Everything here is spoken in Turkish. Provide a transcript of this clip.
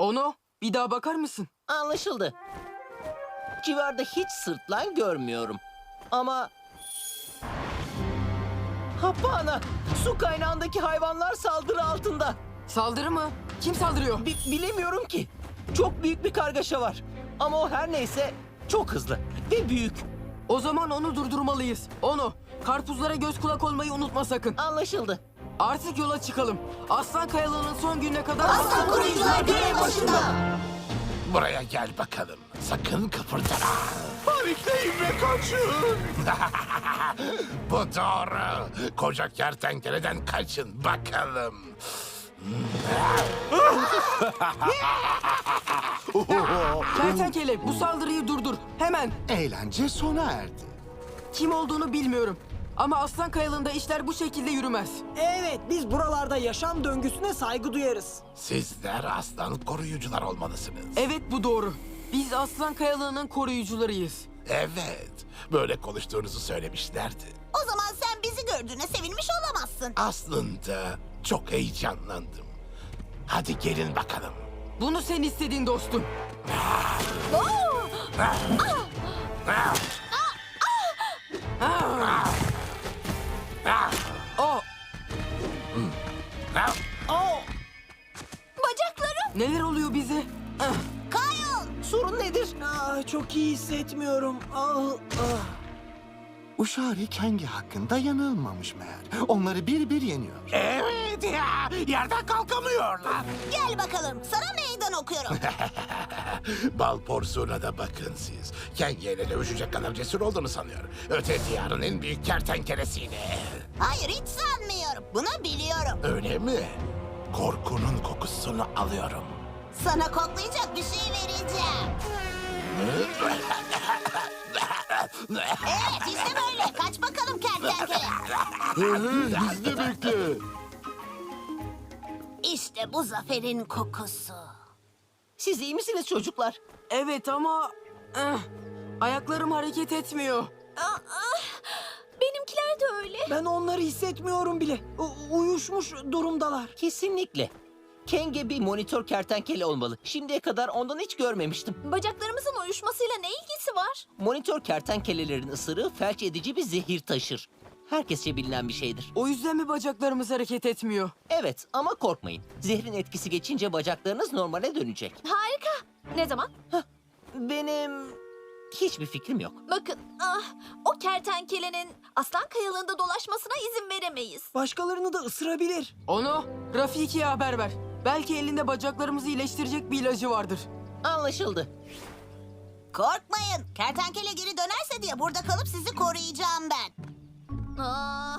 Onu bir daha bakar mısın? Anlaşıldı. Civarda hiç sırtlan görmüyorum. Ama... Hapana! Su kaynağındaki hayvanlar saldırı altında. Saldırı mı? Kim saldırıyor? Bi- bilemiyorum ki. Çok büyük bir kargaşa var. Ama o her neyse çok hızlı ve büyük. O zaman onu durdurmalıyız. Onu. Karpuzlara göz kulak olmayı unutma sakın. Anlaşıldı. Artık yola çıkalım. Aslan Kayalı'nın son gününe kadar... Aslan koruyucular görev başında. Buraya gel bakalım. Sakın kıpırdama. Panikteyim ve kaçın. Bu doğru. Koca kertenkeleden kaçın bakalım. Kertenkele bu saldırıyı durdur. Hemen. Eğlence sona erdi. Kim olduğunu bilmiyorum. Ama Aslan Kayalı'nda işler bu şekilde yürümez. Evet, biz buralarda yaşam döngüsüne saygı duyarız. Sizler aslan koruyucular olmalısınız. Evet bu doğru. Biz Aslan Kayalı'nın koruyucularıyız. Evet. Böyle konuştuğunuzu söylemişlerdi. O zaman sen bizi gördüğüne sevinmiş olamazsın. Aslında çok heyecanlandım. Hadi gelin bakalım. Bunu sen istedin dostum. O neler oluyor bize? Ah. Sorun nedir? Ah, çok iyi hissetmiyorum. Ah, ah. Uşari Kengi hakkında yanılmamış meğer. Onları bir bir yeniyor. Evet ya. Yerden kalkamıyorlar. Gel bakalım sana meydan okuyorum. Bal porsuğuna da bakın siz. Kengeyle dövüşecek kadar cesur olduğunu sanıyor. Öte diyarın en büyük kertenkelesini. Hayır hiç sanmıyorum. Bunu biliyorum. Öyle mi? Korkunun kokusunu alıyorum. Sana koklayacak bir şey vereceğim. Evet işte böyle. Kaç bakalım kertenkele. Biz de bekle. İşte bu zaferin kokusu. Siz iyi misiniz çocuklar? evet ama... ah, ayaklarım hareket etmiyor. Benimkiler de öyle. Ben onları hissetmiyorum bile. U- uyuşmuş durumdalar. Kesinlikle. Kenge bir monitör kertenkele olmalı. Şimdiye kadar ondan hiç görmemiştim. Bacaklarımızın uyuşmasıyla ne ilgisi var? Monitör kertenkelelerin ısırığı felç edici bir zehir taşır. Herkesçe bilinen bir şeydir. O yüzden mi bacaklarımız hareket etmiyor? Evet ama korkmayın. Zehrin etkisi geçince bacaklarınız normale dönecek. Harika. Ne zaman? Benim hiçbir fikrim yok. Bakın, ah, o kertenkelenin aslan kayalığında dolaşmasına izin veremeyiz. Başkalarını da ısırabilir. Onu Rafiki'ye haber ver. Belki elinde bacaklarımızı iyileştirecek bir ilacı vardır. Anlaşıldı. Korkmayın. Kertenkele geri dönerse diye burada kalıp sizi koruyacağım ben. Aa,